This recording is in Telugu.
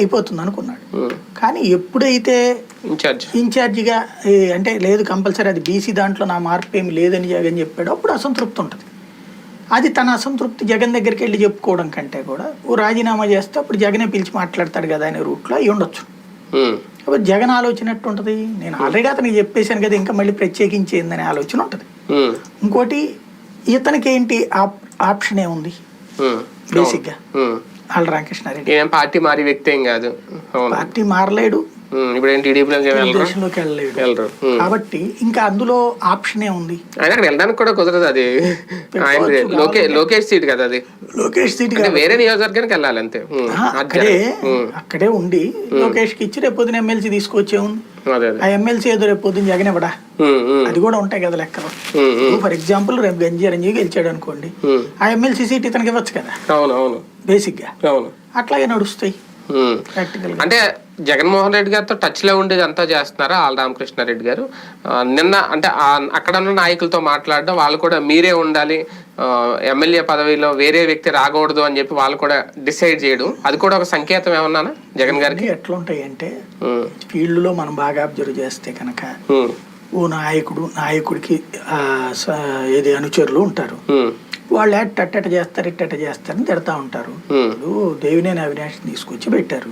అయిపోతుంది అనుకున్నాడు. కానీ ఎప్పుడైతే ఇన్ఛార్జ్ ఇన్ఛార్జిగా అంటే లేదు కంపల్సరీ అది బీసీ దాంట్లో నా మార్పు ఏమి లేదని జగన్ చెప్పాడు అప్పుడు అసంతృప్తి ఉంటుంది అది తన అసంతృప్తి జగన్ దగ్గరికి వెళ్ళి చెప్పుకోవడం కంటే కూడా ఓ రాజీనామా చేస్తే అప్పుడు జగనే పిలిచి మాట్లాడతాడు కదా అనే రూట్లో అయి ఉండొచ్చు. కాబట్టి జగన్ ఆలోచన ఎట్టు ఉంటుంది నేను ఆల్రెడీ అతనికి చెప్పేశాను కదా ఇంకా మళ్ళీ ప్రత్యేకించేందనే ఆలోచన ఉంటుంది. ఇంకోటి ఇతనికి ఏంటి ఆప్ ఆప్షన్ ఏముంది. బేసిక్గా. ఆళ్ళ రామకృష్ణారెడ్డి. ఈయన పార్టీ మారి వ్యక్తి ఏం కాదు. అవును. పార్టీ మారలేడు. ఇప్పుడు ఏంటి టీడీపీలోకి వెళ్ళరు? వెళ్ళలేడు. కాబట్టి ఇంకా అందులో ఆప్షనే ఉంది ఆయన అక్కడ వెళ్ళడానికి కూడా కుదరదు అది. ఆయన లోకే లోకేష్ సీట్ కదా అది. లోకేష్ సీట్ అంటే వేరే నియోజకవర్గానికి వెళ్ళాలి అంతే. అక్కడే. అక్కడే ఉండి లోకేష్కి ఇచ్చి రేపు పొద్దున ఎమ్మెల్సీ తీసుకొచ్చే ఉంది. ఆ ఎమ్మెల్సీ ఏదో రేపు పొద్దున జగన్ ఇవ్వడా. అది కూడా ఉంటాయి కదా లెక్కలు. ఫర్ ఎగ్జాంపుల్ రేపు గంజారంజీ గెలిచాడు అనుకోండి. ఆ ఎమ్మెల్సీ సీట్ ఇతనికి ఇవ్వచ్చు కదా? అవును అవును. బేసిక్గా. అవును. అట్లాగే నడుస్తాయి. ప్రాక్టికల్ అంటే జగన్మోహన్ రెడ్డి గారితో టచ్లో ఉండేది అంతా చేస్తున్నారా ఆల్ రామకృష్ణారెడ్డి గారు? నిన్న అంటే అక్కడ ఉన్న నాయకులతో మాట్లాడడం వాళ్ళు కూడా మీరే ఉండాలి ఎమ్మెల్యే పదవిలో వేరే వ్యక్తి రాకూడదు అని చెప్పి వాళ్ళు కూడా డిసైడ్ చేయడం అది కూడా ఒక సంకేతం ఏమన్నానా జగన్ గారికి? ఎట్లా ఉంటాయి అంటే ఉమ్, ఫీల్డ్లో మనం బాగా అబ్జర్వ్ చేస్తే కనుక ఓ నాయకుడు నాయకుడికి ఏది అనుచరులు ఉంటారు. వాళ్ళు అట్టట చేస్తారు ఇట్టట చేస్తారని తిడతా ఉంటారు. ఇప్పుడు దేవినేని అవినాష్ తీసుకొచ్చి పెట్టారు.